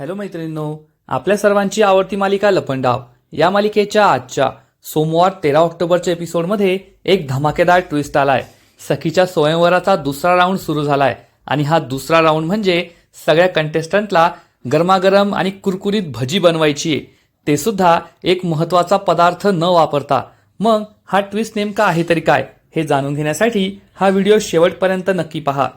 Hello मैत्रिणींनो आपल्या सर्वांची आवडती मालिका लपंडाव. या मालिकेच्या आजच्या सोमवार तेरा ऑक्टोबरच्या एपिसोडमध्ये एक धमाकेदार ट्विस्ट आलाय. सखीच्या स्वयंवराचा दुसरा राऊंड सुरू झालाय आणि हा दुसरा राऊंड म्हणजे सगळ्या कंटेस्टंटला गरमागरम आणि कुरकुरीत भजी बनवायची आहे. ते सुद्धा एक महत्त्वाचा पदार्थ न वापरता. मग हा ट्विस्ट नेमका आहे तरी काय हे जाणून घेण्यासाठी हा व्हिडिओ शेवटपर्यंत नक्की पहा.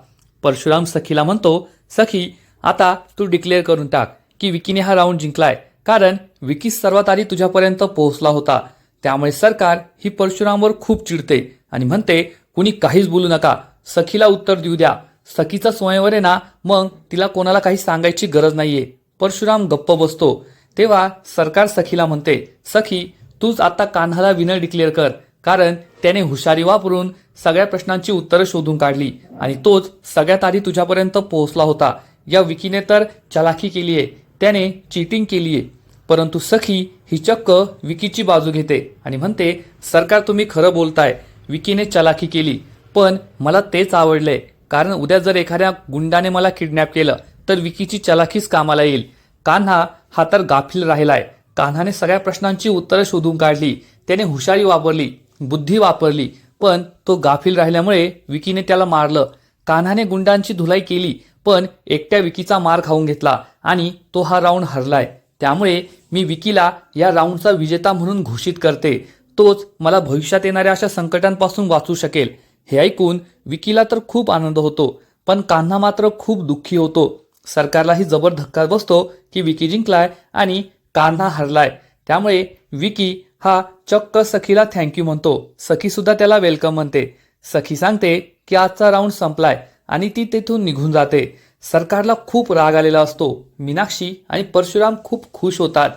परशुराम सखीला म्हणतो सखी आता तू डिक्लेअर करून टाक की विकीने हा राऊंड जिंकलाय. कारण विकी सर्वात आधी तुझ्यापर्यंत पोहोचला होता. त्यामुळे सरकार ही परशुरामवर खूप चिडते आणि म्हणते कुणी काहीच बोलू नका. सखीला उत्तर देऊ द्या. सखीचा स्वयंवर आहे ना मग तिला कोणाला काही सांगायची गरज नाहीये. परशुराम गप्प बसतो. तेव्हा सरकार सखीला म्हणते सखी तूच आता कान्हाला विनर डिक्लेअर कर. कारण त्याने हुशारी वापरून सगळ्या प्रश्नांची उत्तरं शोधून काढली आणि तोच सगळ्यात आधी तुझ्यापर्यंत पोहोचला होता. या विकीने तर चलाखी केली आहे त्याने चीटिंग केली आहे परंतु सखी ही चक्क विकीची बाजू घेते आणि म्हणते सरकार तुम्ही खरं बोलताय विकीने चलाखी केली. पण मला तेच आवडलंय कारण उद्या जर एखाद्या गुंडाने मला किडनॅप केलं तर विकीची चलाखीच कामाला येईल. कान्हा हा तर गाफील राहिलाय. कान्हाने सगळ्या प्रश्नांची उत्तरं शोधून काढली त्याने हुशारी वापरली बुद्धी वापरली पण तो गाफील राहिल्यामुळे विकीने त्याला मारलं. कान्हाने गुंडांची धुलाई केली पण एकट्या विकीचा मार खाऊन घेतला आणि तो हा राऊंड हरलाय. त्यामुळे मी विकीला या राऊंडचा विजेता म्हणून घोषित करते. तोच मला भविष्यात येणाऱ्या अशा संकटांपासून वाचू शकेल. हे ऐकून विकीला तर खूप आनंद होतो पण कान्हा मात्र खूप दुःखी होतो. सरकारलाही जबर धक्का बसतो की विकी जिंकलाय आणि कान्हा हरलाय. त्यामुळे विकी हा चक्क सखीला थँक्यू म्हणतो. सखी सुद्धा त्याला वेलकम म्हणते. सखी सांगते की आजचा राऊंड संपलाय. आणि ती तेथून निघून जाते. सरकारला खूप राग आलेला असतो. मीनाक्षी आणि परशुराम खूप खुश होतात.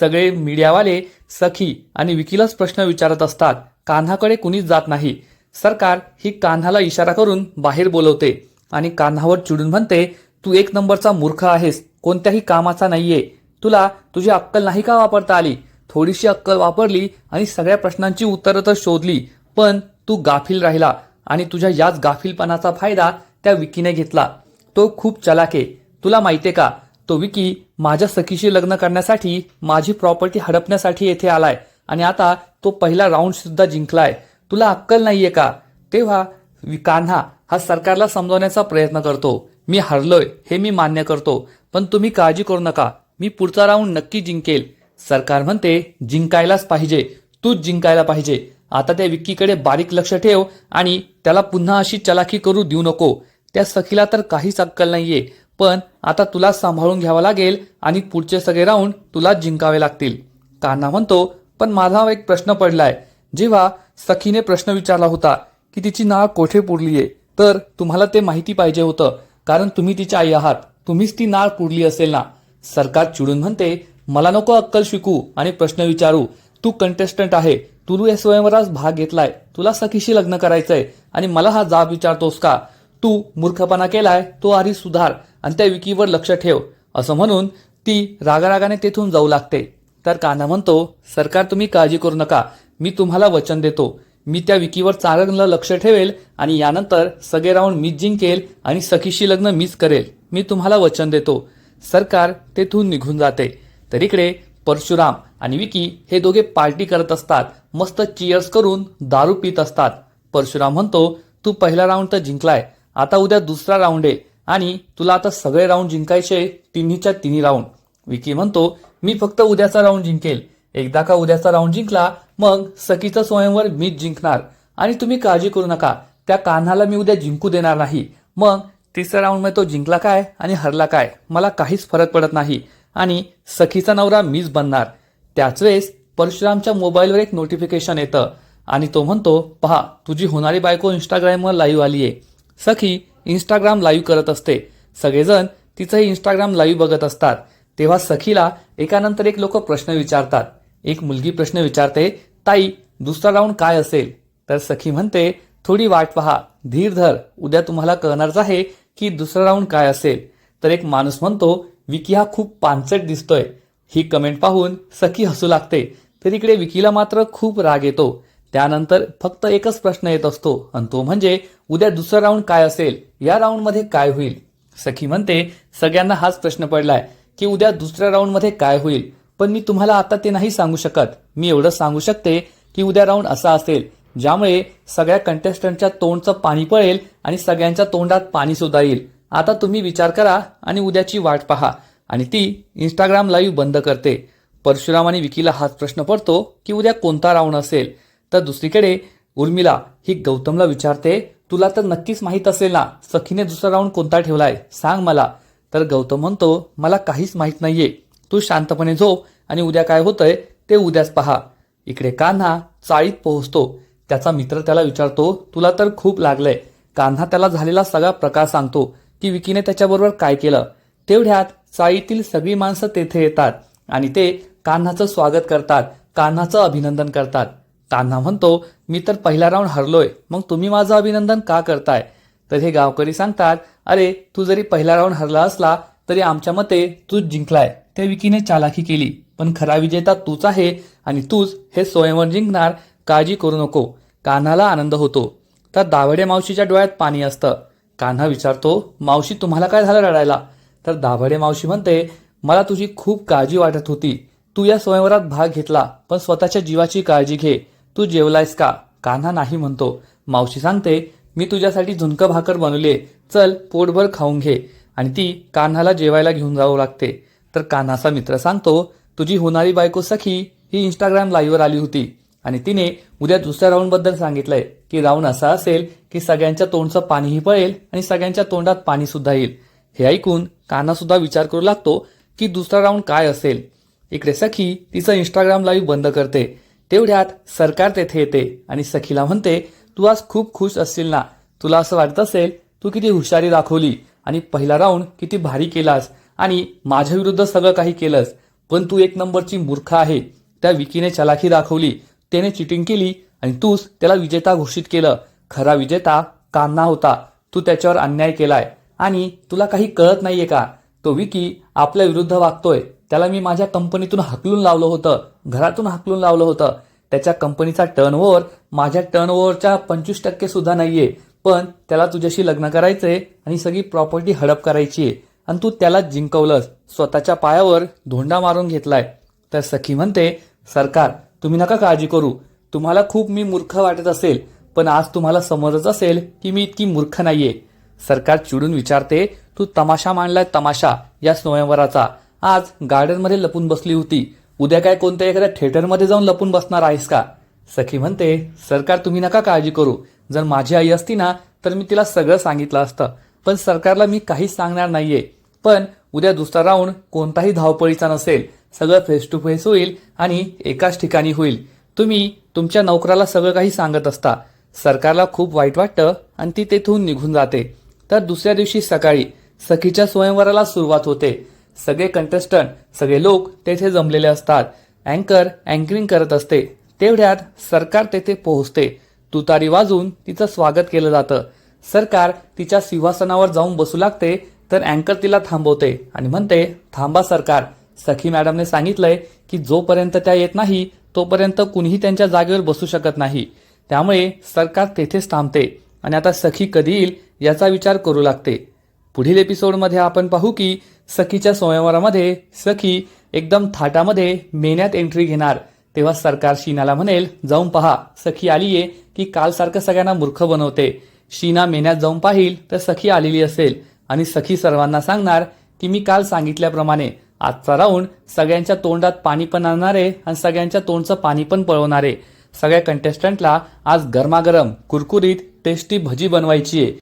सगळे मीडियावाले सखी आणि विकीलाच प्रश्न विचारत असतात. कान्हाकडे कुणीच जात नाही. सरकार ही कान्हाला इशारा करून बाहेर बोलवते आणि कान्हावर चिडून म्हणते तू एक नंबरचा मूर्ख आहेस. कोणत्याही कामाचा नाहीये. तुला तुझी अक्कल नाही का वापरता आली? थोडीशी अक्कल वापरली आणि सगळ्या प्रश्नांची उत्तरं तर शोधली. पण तू गाफील राहिला आणि तुझ्या याच गाफीलपणाचा फायदा त्या विकीने घेतला. तो खूप चलाक. आहे तुला माहितीये का? तो विकी माझ्या सखीशी लग्न करण्यासाठी माझी प्रॉपर्टी हडपण्यासाठी येथे आलाय. आणि आता तो पहिला राऊंड सुद्धा जिंकलाय. तुला अक्कल नाहीये का? तेव्हा कान्हा हा सरकारला समजवण्याचा प्रयत्न करतो. मी हरलोय हे मी मान्य करतो. पण तुम्ही काळजी करू नका. मी पुढचा राऊंड नक्की जिंकेल. सरकार म्हणते जिंकायलाच पाहिजे. तूच जिंकायला पाहिजे. आता त्या विक्कीकडे बारीक लक्ष ठेव आणि त्याला पुन्हा अशी चलाखी करू देऊ नको. त्या सखीला तर काहीच अक्कल नाहीये. पण आता तुला सांभाळून घ्यावं लागेल आणि पुढचे सगळे राऊंड तुला जिंकावे लागतील. कान्हा म्हणतो पण माझा एक प्रश्न पडलाय. जेव्हा सखीने प्रश्न विचारला होता की तिची नाळ कोठे पुरलीये तर तुम्हाला ते माहिती पाहिजे होतं. कारण तुम्ही तिची आई आहात. तुम्हीच ती नाळ पुरली असेल ना? सरकार चिडून म्हणते मला नको अक्कल शिकू आणि प्रश्न विचारू. तू कंटेस्टंट आहे. तू या स्वयंवरात भाग घेतलाय. तुला सखीशी लग्न करायचंय आणि मला हा जाब विचारतोस का? तू मूर्खपणा केलाय तो आधी सुधार आणि त्या विकीवर लक्ष ठेव. असं म्हणून ती रागारागाने तेथून जाऊ लागते. तर कान्हा म्हणतो सरकार तुम्ही काळजी करू नका. मी तुम्हाला वचन देतो. मी त्या विकीवर चांगलं लक्ष ठेवेल आणि यानंतर सगळे राऊंड मीच जिंकेल आणि सखीशी लग्न मीच करेल. मी तुम्हाला वचन देतो. सरकार तेथून निघून जाते. तर इकडे परशुराम आणि विकी हे दोघे पार्टी करत असतात. मस्त चिअर्स करून दारू पित असतात. परशुराम म्हणतो तू पहिला राऊंड तर जिंकलाय. आता उद्या दुसरा राऊंड आहे. आणि तुला आता सगळे राऊंड जिंकायचे तिन्हीच्या तिन्ही राऊंड विकी म्हणतो मी फक्त उद्याचा राऊंड जिंकेल. एकदा का उद्याचा राऊंड जिंकला मग सखीचं स्वयंवर मीच जिंकणार. आणि तुम्ही काळजी करू नका. त्या कान्हाला मी उद्या जिंकू देणार नाही. मग तिसऱ्या राऊंडमध्ये तो जिंकला काय आणि हरला काय? मला काहीच फरक पडत नाही. आणि सखीचा नवरा मीच बनणार. त्याच वेळेस परशुरामच्या मोबाईलवर एक नोटिफिकेशन येतं. आणि तो म्हणतो पहा तुझी होणारी बायको इंस्टाग्रामवर लाईव्ह आली आहे सखी इंस्टाग्राम लाईव्ह करत असते. सगळेजण तिचंही इंस्टाग्राम लाईव्ह बघत असतात. तेव्हा सखीला एकानंतर एक लोक प्रश्न विचारतात. एक मुलगी प्रश्न विचारते ताई दुसरा राऊंड काय असेल? तर सखी म्हणते थोडी वाट पहा. धीर धर. उद्या तुम्हाला कळणारच आहे की दुसरा राऊंड काय असेल. तर एक माणूस म्हणतो विकी हा खूप पानसट दिसतोय. ही कमेंट पाहून सखी हसू लागते. तर इकडे विकीला मात्र खूप राग येतो. त्यानंतर फक्त एकच प्रश्न येत असतो आणि तो म्हणजे उद्या दुसरा राऊंड काय असेल? या राऊंडमध्ये काय होईल? सखी म्हणते सगळ्यांना हाच प्रश्न पडलाय की उद्या दुसऱ्या राऊंडमध्ये काय होईल? पण मी तुम्हाला आता ते नाही सांगू शकत. मी एवढं सांगू शकते की उद्या राऊंड असा असेल ज्यामुळे सगळ्या कंटेस्टंटच्या तोंडचं पाणी पळेल आणि सगळ्यांच्या तोंडात पाणी सुद्धा येईल आता तुम्ही विचार करा आणि उद्याची वाट पहा. आणि ती इंस्टाग्राम लाईव्ह बंद करते. परशुराम आणि विकीला हाच प्रश्न पडतो की उद्या कोणता राऊंड असेल? तर दुसरीकडे उर्मिला ही गौतमला विचारते तुला तर नक्कीच माहीत असेल ना सखीने दुसरा राऊंड कोणता ठेवलाय? सांग मला. तर गौतम म्हणतो मला काहीच माहीत नाहीये. तू शांतपणे झोप आणि उद्या काय होतंय ते उद्याच पहा. इकडे कान्हा चाळीत पोहोचतो. त्याचा मित्र त्याला विचारतो तुला तर खूप लागलंय. कान्हा त्याला झालेला सगळा प्रकार सांगतो की विकीने त्याच्याबरोबर काय केलं? तेवढ्यात चाळीतील सगळी माणसं तेथे येतात आणि ते कान्हाचं स्वागत करतात कान्हाचं अभिनंदन करतात. कान्हा म्हणतो मी तर पहिला राऊंड हरलोय. मग तुम्ही माझं अभिनंदन का करताय? तर हे गावकरी सांगतात अरे तू जरी पहिला राऊंड हरला असला तरी आमच्या मते तूच जिंकलाय. त्या विकीने चालाकी केली पण खरा विजेता तूच आहे आणि तूच हे स्वयंवर जिंकणार काळजी करू नको. कान्हाला आनंद होतो. तर दाभडे मावशीच्या डोळ्यात पाणी असतं. कान्हा विचारतो मावशी तुम्हाला काय झालं रडायला? तर दाभडे मावशी म्हणते मला तुझी खूप काळजी वाटत होती. तू या स्वयंवरात भाग घेतला पण स्वतःच्या जीवाची काळजी घे. तू जेवलायस का? कान्हा नाही म्हणतो. मावशी सांगते मी तुझ्यासाठी झुणकं भाकर बनवले चल पोटभर खाऊन घे. आणि ती कान्हाला जेवायला घेऊन जावं लागते. तर कान्हाचा मित्र सांगतो तुझी होणारी बायको सखी ही इंस्टाग्राम लाईव्हवर आली होती. आणि तिने उद्या दुसऱ्या राऊंडबद्दल सांगितलंय की राऊंड असा असेल की सगळ्यांच्या तोंडचं पाणीही पळेल आणि सगळ्यांच्या तोंडात पाणी सुद्धा येईल. हे ऐकून कान्हा सुद्धा विचार करू लागतो की दुसरा राऊंड काय असेल? इकडे सखी तिचं इंस्टाग्राम लाईव्ह बंद करते. तेवढ्यात सरकार तेथे येते आणि सखीला म्हणते तू आज खूप खुश असशील ना? तुला असं वाटत असेल तू किती हुशारी दाखवली आणि पहिला राऊंड किती भारी केलास आणि माझ्या विरुद्ध सगळं काही केलंस पण तू एक नंबरची मूर्ख आहे. त्या विकीने चलाखी दाखवली त्याने चिटिंग केली आणि तूच त्याला विजेता घोषित केलं. खरा विजेता कान्हा होता. तू त्याच्यावर अन्याय केलाय आणि तुला काही कळत नाहीये का? तो विकी आपल्या विरुद्ध वागतोय. त्याला मी माझ्या कंपनीतून हाकलून लावलं होतं. घरातून हाकलून लावलं होतं. त्याच्या कंपनीचा टर्नओव्हर माझ्या टर्नओव्हरच्या पंचवीस टक्के सुद्धा नाहीये. पण त्याला तुझ्याशी लग्न करायचंय आणि सगळी प्रॉपर्टी हडप करायची आहे. आणि तू त्याला जिंकवलंस. स्वतःच्या पायावर धोंडा मारून घेतलाय. तर सखी म्हणते सरकार तुम्ही नका काळजी करू. तुम्हाला खूप मी मूर्ख वाटत असेल पण आज तुम्हाला समजत असेल की मी इतकी मूर्ख नाहीये. सरकार चिडून विचारते तू तमाशा मांडलाय तमाशा या स्वयंवराचा आज गार्डनमध्ये लपून बसली होती. उद्या काय कोणत्या एखाद्या थिएटरमध्ये जाऊन लपून बसणार आहेस का? सखी म्हणते सरकार तुम्ही नका काळजी करू. जर माझी आई असती ना तर मी तिला सगळं सांगितलं असतं. पण सरकारला मी काहीच सांगणार नाहीये. पण उद्या दुसरा राऊंड कोणताही धावपळीचा नसेल. सगळं फेस टू फेस होईल आणि एकाच ठिकाणी होईल. तुम्ही तुमच्या नोकराला सगळं काही सांगत असता. सरकारला खूप वाईट वाटतं आणि ती तेथून निघून जाते. तर दुसऱ्या दिवशी सकाळी सखीच्या स्वयंवराला सुरुवात होते. सगळे कंटेस्टंट सगळे लोक तेथे जमलेले असतात. अँकर अँकरिंग करत असते. तेवढ्यात सरकार तेथे पोहोचते. तुतारी वाजून तिचं स्वागत केलं जातं. सरकार तिच्या सिंहासनावर जाऊन बसू लागते तर अँकर तिला थांबवते आणि म्हणते थांबा सरकार. सखी मॅडमने सांगितलंय की जोपर्यंत त्या येत नाही तोपर्यंत कुणीही त्यांच्या जागेवर बसू शकत नाही. त्यामुळे सरकार तेथेच थांबते आणि आता सखी कधी येईल याचा विचार करू लागते. पुढील एपिसोडमध्ये आपण पाहू की सखीच्या स्वयंवरामध्ये सखी एकदम थाटामध्ये मेन्यात एंट्री घेणार. तेव्हा सरकार शीनाला म्हणेल जाऊन पहा सखी आलीये की काल सारखं सगळ्यांना मूर्ख बनवते. शीना मेन्यात जाऊन पाहिल तर सखी आलेली असेल. आणि सखी सर्वांना सांगणार की मी काल सांगितल्याप्रमाणे आजचा राऊंड सगळ्यांच्या तोंडात पाणी पण आणणारे आणि सगळ्यांच्या तोंडचं पाणी पण पळवणारे. सगळ्या कंटेस्टंटला आज गरमागरम कुरकुरीत टेस्टी भजी बनवायची आहे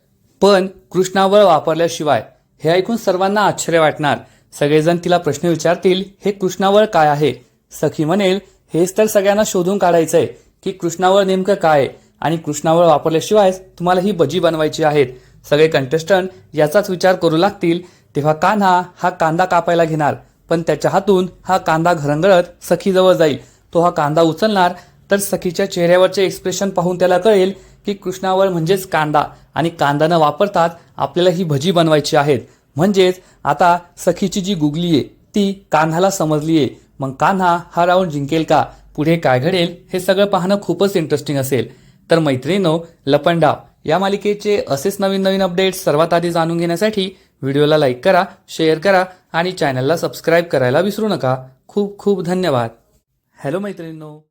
पण कृष्णावळ वापरल्याशिवाय हे ऐकून सर्वांना आश्चर्य वाटणार. सगळेजण तिला प्रश्न विचारतील हे कृष्णावळ काय आहे? सखी म्हणेल हेच तर सगळ्यांना शोधून काढायचंय की कृष्णावळ नेमकं काय आहे आणि कृष्णावळ वापरल्याशिवाय तुम्हाला ही भजी बनवायची आहेत. सगळे कंटेस्टंट याचाच विचार करू लागतील तेव्हा कान्हा हा कांदा कापायला घेणार पण त्याच्या हातून हा कांदा घरंगळत सखीजवळ जाईल. तो हा कांदा उचलणार तर सखीच्या चेहऱ्यावरचे एक्सप्रेशन पाहून त्याला कळेल की कृष्णावळ म्हणजेच कांदा. आणि कांदा न वापरतात आपल्याला ही भजी बनवायची आहेत. म्हणजेच आता सखीची जी गुगली आहे ती कान्हाला समजली आहे. मग कान्हा हा राऊंड जिंकेल का? पुढे काय घडेल? हे सगळं पाहणं खूपच इंटरेस्टिंग असेल. तर मैत्रिणीनो लपंडाव या मालिकेचे असेच नवीन नवीन अपडेट्स सर्वात आधी जाणून घेण्यासाठी व्हिडिओला लाईक करा शेअर करा आणि चॅनलला सबस्क्राईब करायला विसरू नका. खूप खूप धन्यवाद. हॅलो मैत्रिणींनो.